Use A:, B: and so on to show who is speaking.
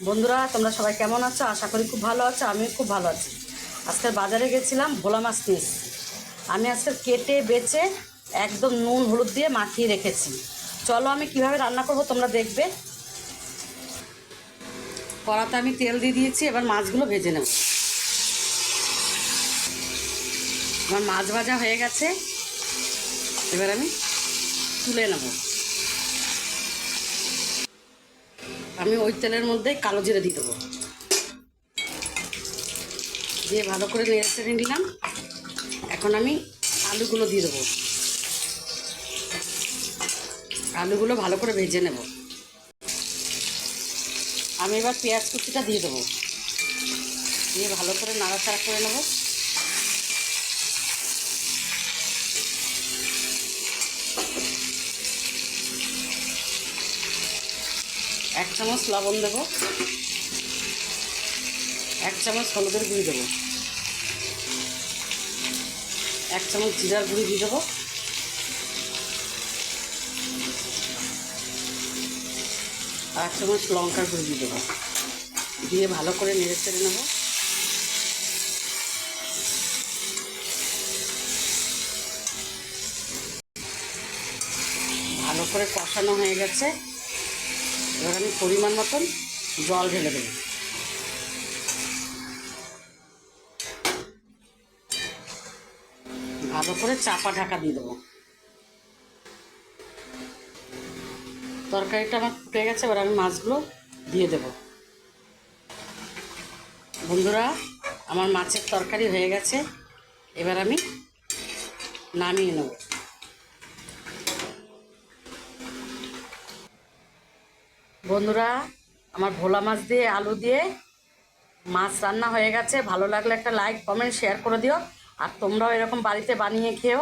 A: বন্ধুরা, তোমরা সবাই কেমন আছো? আশা করি খুব ভালো আছো আমি খুব ভালো আছি। আজকে বাজারে গেছিলাম ভোলা মাছ পিস আমি আজকে কেটে, বেচে একদম নুন, হলুদ দিয়ে মাখিয়ে রেখেছি। চলো আমি কীভাবে রান্না করব তোমরা দেখবে। কড়াতে আমি তেল দিয়ে দিয়েছি, এবার মাছগুলো ভেজে নেব। আমার মাছ ভাজা হয়ে গেছে। এবার আমি তুলে নেব। আমি ওই তেলের মধ্যে কালো জিরে দিয়ে দেবো। দিয়ে ভালো করে নেড়ে চেড়ে নিলাম। এখন আমি আলুগুলো দিয়ে দেবো। আলুগুলো ভালো করে ভেজে নেব। আমি এবার পেঁয়াজ কুচিটা দিয়ে দেবো। দিয়ে ভালো করে নাড়াচাড়া করে নেব। এক চামচ লবণ দেবো। এক চামচ হলুদের গুঁড়ি দেবো। এক চামচ জিরার গুঁড়ি দিয়ে দেবো। আর চামচ লঙ্কার গুঁড়ি দিয়ে দেবো। দিয়ে ভালো করে নেড়ে চেড়ে নেব। ভালো করে কষানো হয়ে গেছে। এবার আমি পরিমাণ মতন জল ঢেলে দেবো। ভালো করে চাপা ঢাকা দিয়ে দেবো। তরকারিটা আমার ফুটে গেছে, এবার আমি মাছগুলো দিয়ে দেব। বন্ধুরা, আমার মাছের তরকারি হয়ে গেছে, এবার আমি নামিয়ে নেব। বন্ধুরা, আমার ভোলা মাছ দিয়ে, আলু দিয়ে মাছ রান্না হয়ে গেছে। ভালো লাগলে একটা লাইক কমেন্ট শেয়ার করে দিও। আর তোমরাও এরকম বাড়িতে বানিয়ে খেও।